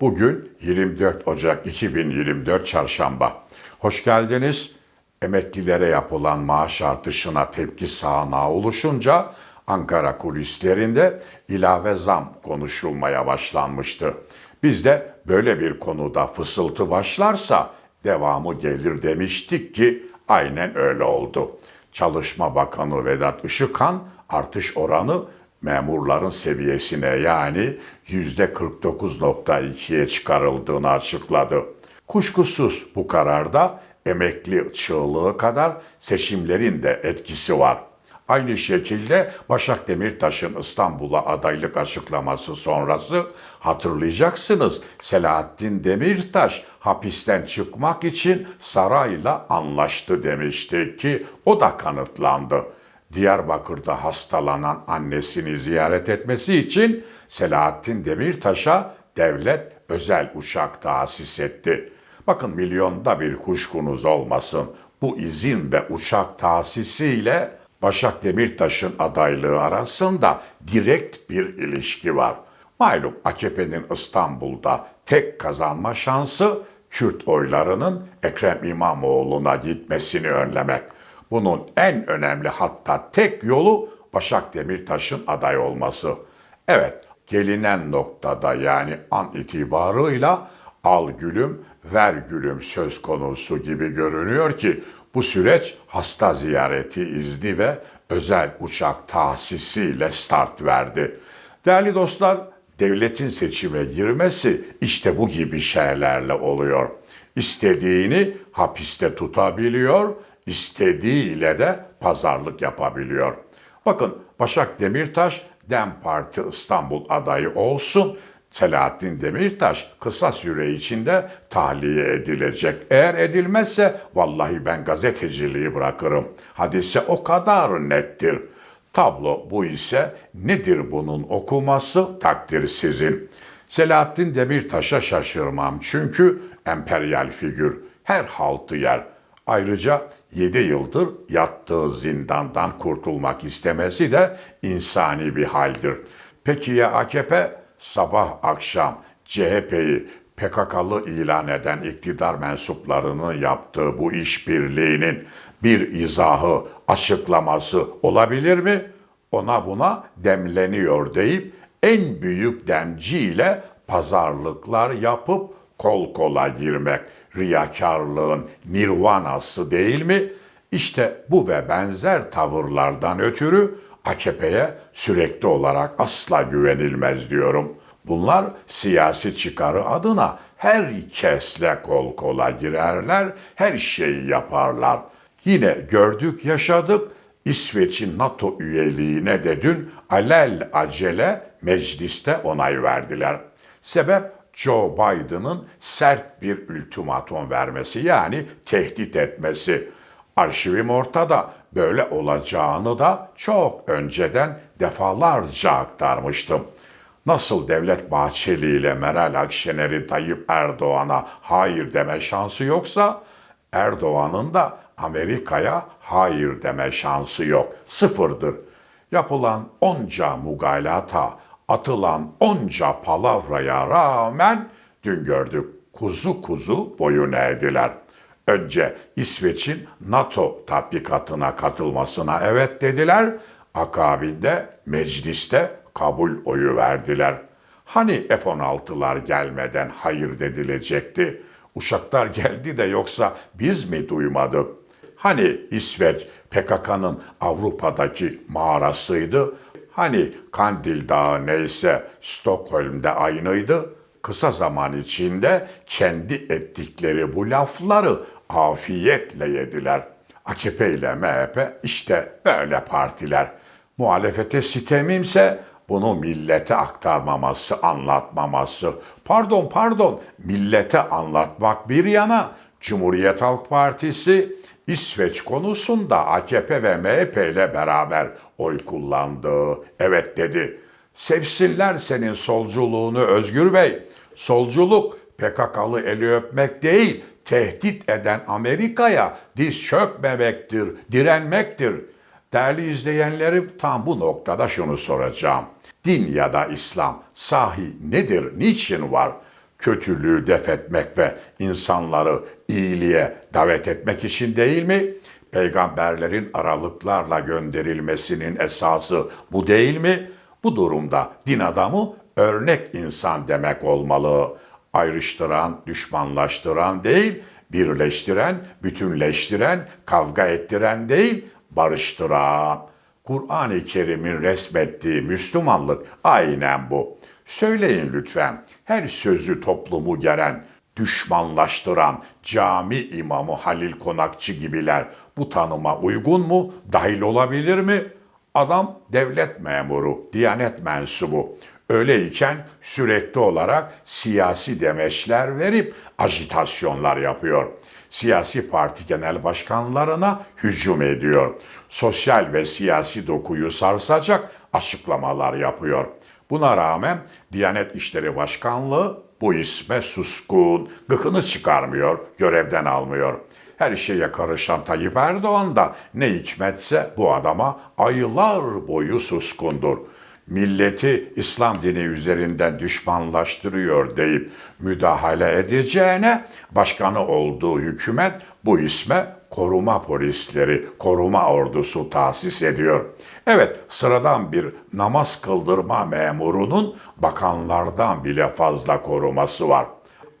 Bugün 24 Ocak 2024 Çarşamba. Hoş geldiniz. Emeklilere yapılan maaş artışına tepki sağanağı oluşunca Ankara kulislerinde ilave zam konuşulmaya başlanmıştı. Biz de böyle bir konuda fısıltı başlarsa devamı gelir demiştik ki aynen öyle oldu. Çalışma Bakanı Vedat Işıkhan artış oranı memurların seviyesine yani %49.2'ye çıkarıldığını açıkladı. Kuşkusuz bu kararda emekli çığlığı kadar seçimlerin de etkisi var. Aynı şekilde Başak Demirtaş'ın İstanbul'a adaylık açıklaması sonrası hatırlayacaksınız Selahattin Demirtaş hapisten çıkmak için sarayla anlaştı demişti ki o da kanıtlandı. Diyarbakır'da hastalanan annesini ziyaret etmesi için Selahattin Demirtaş'a devlet özel uçak tahsis etti. Bakın milyonda bir kuşkunuz olmasın. Bu izin ve uçak tahsisiyle Başak Demirtaş'ın adaylığı arasında direkt bir ilişki var. Malum AKP'nin İstanbul'da tek kazanma şansı Kürt oylarının Ekrem İmamoğlu'na gitmesini önlemek. Bunun en önemli hatta tek yolu Başak Demirtaş'ın aday olması. Evet, gelinen noktada yani an itibarıyla al gülüm, ver gülüm söz konusu gibi görünüyor ki bu süreç hasta ziyareti izni ve özel uçak tahsisiyle start verdi. Değerli dostlar, devletin seçime girmesi işte bu gibi şeylerle oluyor. İstediğini hapiste tutabiliyor, istediğiyle de pazarlık yapabiliyor. Bakın Başak Demirtaş DEM Parti İstanbul adayı olsun. Selahattin Demirtaş kısa süre içinde tahliye edilecek. Eğer edilmezse vallahi ben gazeteciliği bırakırım. Hadise o kadar nettir. Tablo bu ise nedir bunun okuması takdir sizin. Selahattin Demirtaş'a şaşırmam çünkü emperyal figür her haltı yer. Ayrıca 7 yıldır yattığı zindandan kurtulmak istemesi de insani bir haldir. Peki ya AKP? Sabah akşam CHP'yi PKK'lı ilan eden iktidar mensuplarının yaptığı bu işbirliğinin bir izahı, açıklaması olabilir mi? Ona buna demleniyor deyip en büyük demciyle pazarlıklar yapıp kol kola girmek riyakarlığın nirvanası değil mi? İşte bu ve benzer tavırlardan ötürü AKP'ye sürekli olarak asla güvenilmez diyorum. Bunlar siyasi çıkarı adına herkesle kol kola girerler, her şeyi yaparlar. Yine gördük, yaşadık. İsveç'in NATO üyeliğine de dün alel acele mecliste onay verdiler. Sebep Joe Biden'ın sert bir ultimatum vermesi yani tehdit etmesi. Arşivim ortada. Böyle olacağını da çok önceden defalarca aktarmıştım. Nasıl Devlet Bahçeli ile Meral Akşener'i Tayyip Erdoğan'a hayır deme şansı yoksa Erdoğan'ın da Amerika'ya hayır deme şansı yok. Sıfırdır. Yapılan onca mugalata, atılan onca palavraya rağmen dün gördük kuzu kuzu boyun eğdiler. Önce İsveç'in NATO tatbikatına katılmasına evet dediler. Akabinde mecliste kabul oyu verdiler. Hani F-16'lar gelmeden hayır dedilecekti? Uşaklar geldi de yoksa biz mi duymadık? Hani İsveç PKK'nın Avrupa'daki mağarasıydı? Hani Kandil Dağı neyse Stockholm'de aynıydı? Kısa zaman içinde kendi ettikleri bu lafları afiyetle yediler. AKP ile MHP işte böyle partiler. Muhalefete sitemimse bunu millete aktarmaması, anlatmaması. Pardon pardon millete anlatmak bir yana Cumhuriyet Halk Partisi İsveç konusunda AKP ve MHP ile beraber oy kullandı. Evet dedi. Sevsinler senin solculuğunu Özgür Bey. Solculuk PKK'lı eli öpmek değil, tehdit eden Amerika'ya diz çökmemektir, direnmektir. Değerli izleyenlerim tam bu noktada şunu soracağım. Din ya da İslam sahi nedir, niçin var? Kötülüğü def etmek ve insanları iyiliğe davet etmek için değil mi? Peygamberlerin aralıklarla gönderilmesinin esası bu değil mi? Bu durumda din adamı örnek insan demek olmalı. Ayrıştıran, düşmanlaştıran değil, birleştiren, bütünleştiren, kavga ettiren değil, barıştıran. Kur'an-ı Kerim'in resmettiği Müslümanlık aynen bu. Söyleyin lütfen her sözü toplumu geren, düşmanlaştıran cami imamı Halil Konakçı gibiler bu tanıma uygun mu, dahil olabilir mi? Adam devlet memuru, diyanet mensubu. Öyleyken sürekli olarak siyasi demeçler verip ajitasyonlar yapıyor. Siyasi parti genel başkanlarına hücum ediyor. Sosyal ve siyasi dokuyu sarsacak açıklamalar yapıyor. Buna rağmen Diyanet İşleri Başkanlığı bu isme suskun, gıkını çıkarmıyor, görevden almıyor. Her şeye karışan Tayyip Erdoğan da ne hikmetse bu adama aylar boyu suskundur. Milleti İslam dini üzerinden düşmanlaştırıyor deyip müdahale edeceğine başkanı olduğu hükümet bu isme koruma polisleri, koruma ordusu tahsis ediyor. Evet, sıradan bir namaz kıldırma memurunun bakanlardan bile fazla koruması var.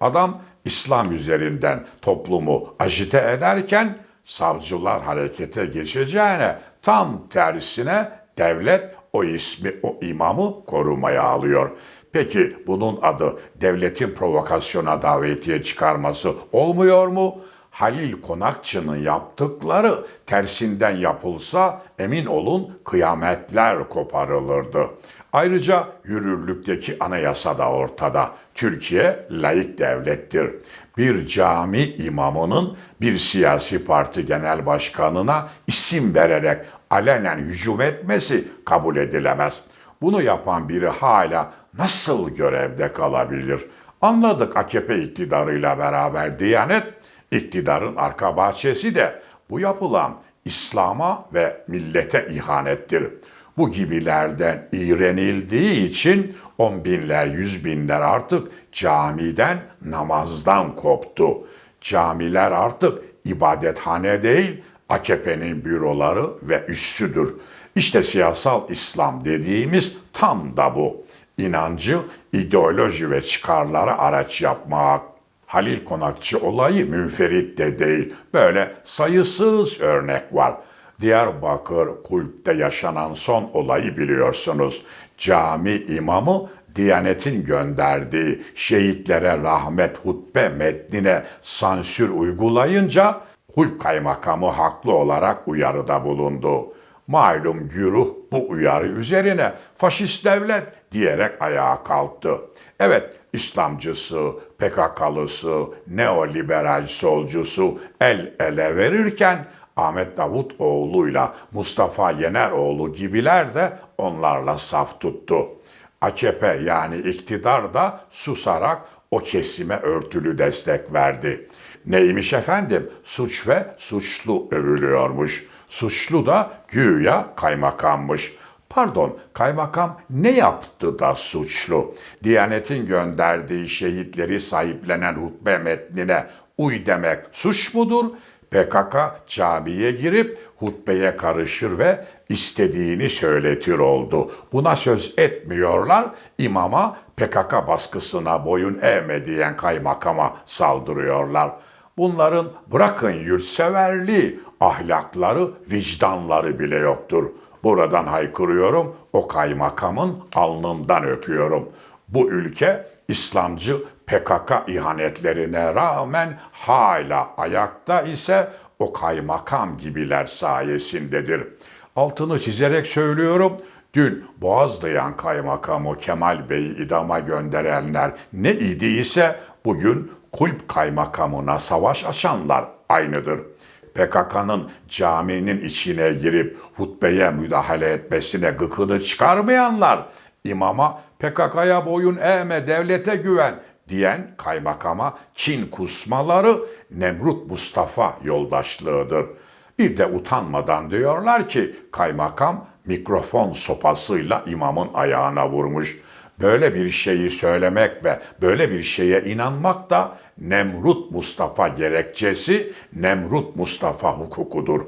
Adam İslam üzerinden toplumu ajite ederken savcılar harekete geçeceğine tam tersine devlet o ismi, o imamı korumaya alıyor. Peki bunun adı devletin provokasyona davetiye çıkarması olmuyor mu? Halil Konakçı'nın yaptıkları tersinden yapılsa emin olun kıyametler koparılırdı. Ayrıca yürürlükteki anayasa da ortada. Türkiye layık devlettir. Bir cami imamının bir siyasi parti genel başkanına isim vererek alenen hücum etmesi kabul edilemez. Bunu yapan biri hala nasıl görevde kalabilir? Anladık AKP iktidarıyla beraber Diyanet iktidarın arka bahçesi de bu yapılan İslam'a ve millete ihanettir. Bu gibilerden iğrenildiği için on binler, yüz binler artık camiden, namazdan koptu. Camiler artık ibadethane değil, AKP'nin büroları ve üssüdür. İşte siyasal İslam dediğimiz tam da bu. İnancı, ideoloji ve çıkarlara araç yapmak. Halil Konakçı olayı münferit de değil. Böyle sayısız örnek var. Diyarbakır kulpte yaşanan son olayı biliyorsunuz. Cami imamı Diyanet'in gönderdiği şehitlere rahmet hutbe metnine sansür uygulayınca kulp kaymakamı haklı olarak uyarıda bulundu. Malum güruh bu uyarı üzerine faşist devlet diyerek ayağa kalktı. Evet, İslamcısı, PKK'lısı, neoliberal solcusu el ele verirken Ahmet Davutoğlu'yla Mustafa Yeneroğlu gibiler de onlarla saf tuttu. AKP yani iktidar da susarak o kesime örtülü destek verdi. Neymiş efendim? Suç ve suçlu övülüyormuş. Suçlu da güya kaymakammış. Pardon, kaymakam ne yaptı da suçlu? Diyanetin gönderdiği şehitleri sahiplenen hutbe metnine uy demek suç mudur? PKK camiye girip hutbeye karışır ve istediğini söyletir oldu. Buna söz etmiyorlar. İmama PKK baskısına boyun eğme diyen kaymakama saldırıyorlar. Bunların bırakın yurtseverliği, ahlakları, vicdanları bile yoktur. Buradan haykırıyorum, o kaymakamın alnından öpüyorum. Bu ülke İslamcı PKK ihanetlerine rağmen hala ayakta ise o kaymakam gibiler sayesindedir. Altını çizerek söylüyorum. Dün Boğazlayan kaymakamı Kemal Bey'i idama gönderenler ne idiyse bugün kulp kaymakamına savaş açanlar aynıdır. PKK'nın caminin içine girip hutbeye müdahale etmesine gıkını çıkarmayanlar, imama PKK'ya boyun eğme, devlete güven diyen kaymakama kin kusmaları Nemrut Mustafa yoldaşlığıdır. Bir de utanmadan diyorlar ki kaymakam mikrofon sopasıyla imamın ayağına vurmuş. Böyle bir şeyi söylemek ve böyle bir şeye inanmak da Nemrut Mustafa gerekçesi, Nemrut Mustafa hukukudur.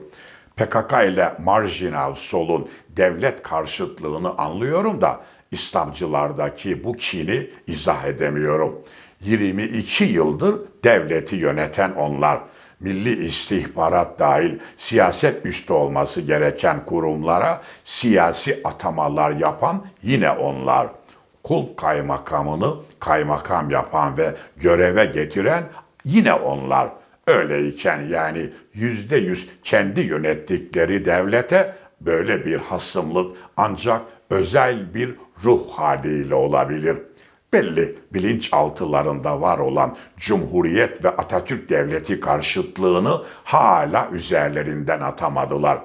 PKK ile marjinal solun devlet karşıtlığını anlıyorum da İslamcılardaki bu kini izah edemiyorum. 22 yıldır devleti yöneten onlar. Milli istihbarat dahil siyaset üstü olması gereken kurumlara siyasi atamalar yapan yine onlar. Kul kaymakamını kaymakam yapan ve göreve getiren yine onlar. Öyleyken yani yüzde yüz kendi yönettikleri devlete böyle bir hasımlık ancak özel bir ruh haliyle olabilir. Belli bilinçaltılarında var olan Cumhuriyet ve Atatürk Devleti karşıtlığını hala üzerlerinden atamadılar.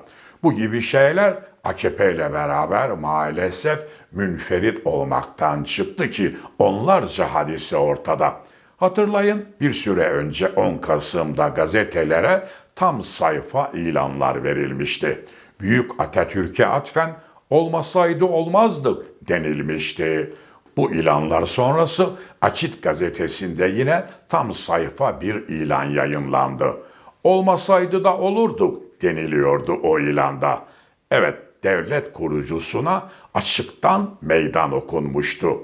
Bu gibi şeyler AKP ile beraber maalesef münferit olmaktan çıktı ki onlarca hadise ortada. Hatırlayın bir süre önce 10 Kasım'da gazetelere tam sayfa ilanlar verilmişti. Büyük Atatürk'e atfen olmasaydı olmazdı denilmişti. Bu ilanlar sonrası Akit gazetesinde yine tam sayfa bir ilan yayınlandı. Olmasaydı da olurdu deniliyordu o ilanda. Evet, devlet kurucusuna açıktan meydan okunmuştu.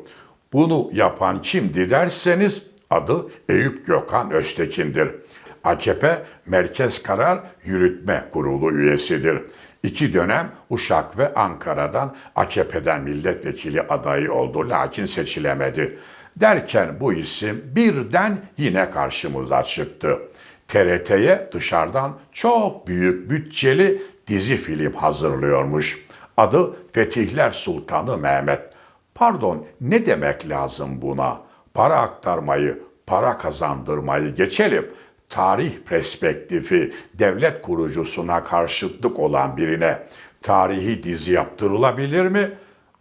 Bunu yapan kimdi derseniz adı Eyüp Gökhan Öztekin'dir. AKP Merkez Karar Yürütme Kurulu üyesidir. İki dönem Uşak ve Ankara'dan AKP'den milletvekili adayı oldu lakin seçilemedi. Derken bu isim birden yine karşımıza çıktı. TRT'ye dışarıdan çok büyük bütçeli dizi film hazırlıyormuş. Adı Fetihler Sultanı Mehmet. Pardon ne demek lazım buna? Para aktarmayı, para kazandırmayı geçelim tarih perspektifi devlet kurucusuna karşıtlık olan birine tarihi dizi yaptırılabilir mi?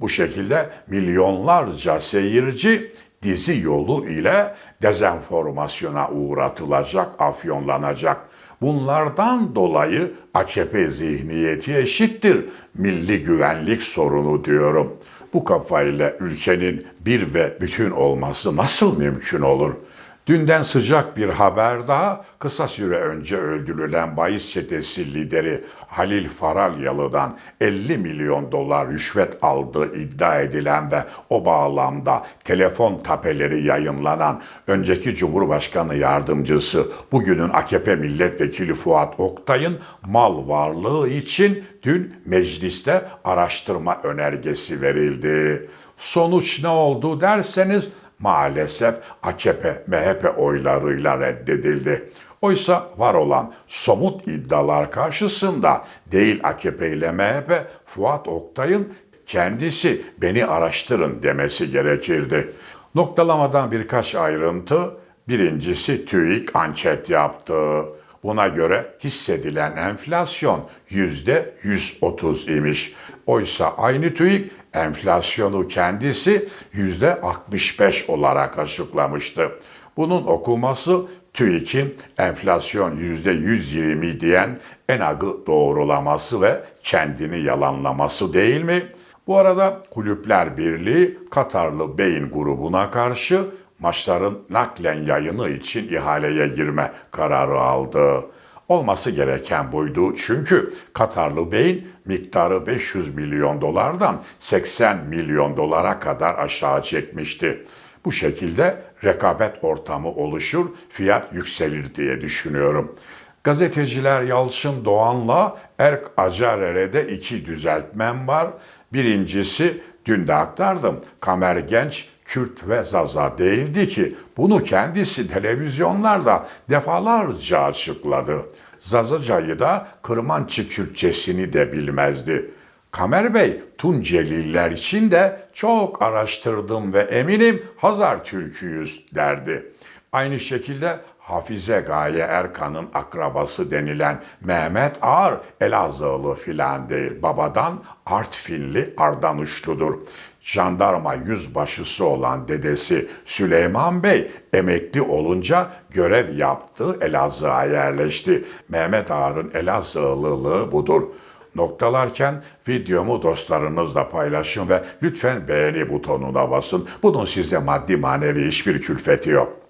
Bu şekilde milyonlarca seyirci dizi yolu ile dezenformasyona uğratılacak, afyonlanacak. Bunlardan dolayı AKP zihniyeti eşittir milli güvenlik sorunu diyorum. Bu kafayla ülkenin bir ve bütün olması nasıl mümkün olur?'' Dünden sıcak bir haber daha kısa süre önce öldürülen bahis çetesi lideri Halil Faralyalı'dan 50 milyon dolar rüşvet aldığı iddia edilen ve o bağlamda telefon tapeleri yayınlanan önceki Cumhurbaşkanı yardımcısı bugünün AKP milletvekili Fuat Oktay'ın mal varlığı için dün mecliste araştırma önergesi verildi. Sonuç ne oldu derseniz maalesef AKP, MHP oylarıyla reddedildi. Oysa var olan somut iddialar karşısında değil AKP ile MHP, Fuat Oktay'ın kendisi beni araştırın demesi gerekirdi. Noktalamadan birkaç ayrıntı. Birincisi TÜİK anket yaptı. Buna göre hissedilen enflasyon yüzde 130 imiş. Oysa aynı TÜİK enflasyonu kendisi yüzde 65 olarak açıklamıştı. Bunun okuması TÜİK'in enflasyon yüzde 120 diyen ENAG'ı doğrulaması ve kendini yalanlaması değil mi? Bu arada Kulüpler Birliği Katarlı Beyin grubuna karşı maçların naklen yayını için ihaleye girme kararı aldı. Olması gereken buydu çünkü Katarlı Bey'in miktarı 500 milyon dolardan 80 milyon dolara kadar aşağı çekmişti. Bu şekilde rekabet ortamı oluşur, fiyat yükselir diye düşünüyorum. Gazeteciler Yalçın Doğan'la Erk Acarere'de iki düzeltmem var. Birincisi dün de aktardım. Kamer Genç Kürt ve Zaza değildi ki bunu kendisi televizyonlarda defalarca açıkladı. Zazaca'yı da Kırmançı Kürtçesini de bilmezdi. Kamer Bey, Tunceliler için de çok araştırdım ve eminim Hazar Türküyüz derdi. Aynı şekilde Hafize Gaye Erkan'ın akrabası denilen Mehmet Ağar Elazığlı filan değil. Babadan Artfinli Ardanuşludur jandarma yüzbaşısı olan dedesi Süleyman Bey emekli olunca görev yaptı Elazığ'a yerleşti. Mehmet Ağar'ın Elazığlılığı budur. noktalarken videomu dostlarınızla paylaşın ve lütfen beğeni butonuna basın. Bunun size maddi manevi hiçbir külfeti yok.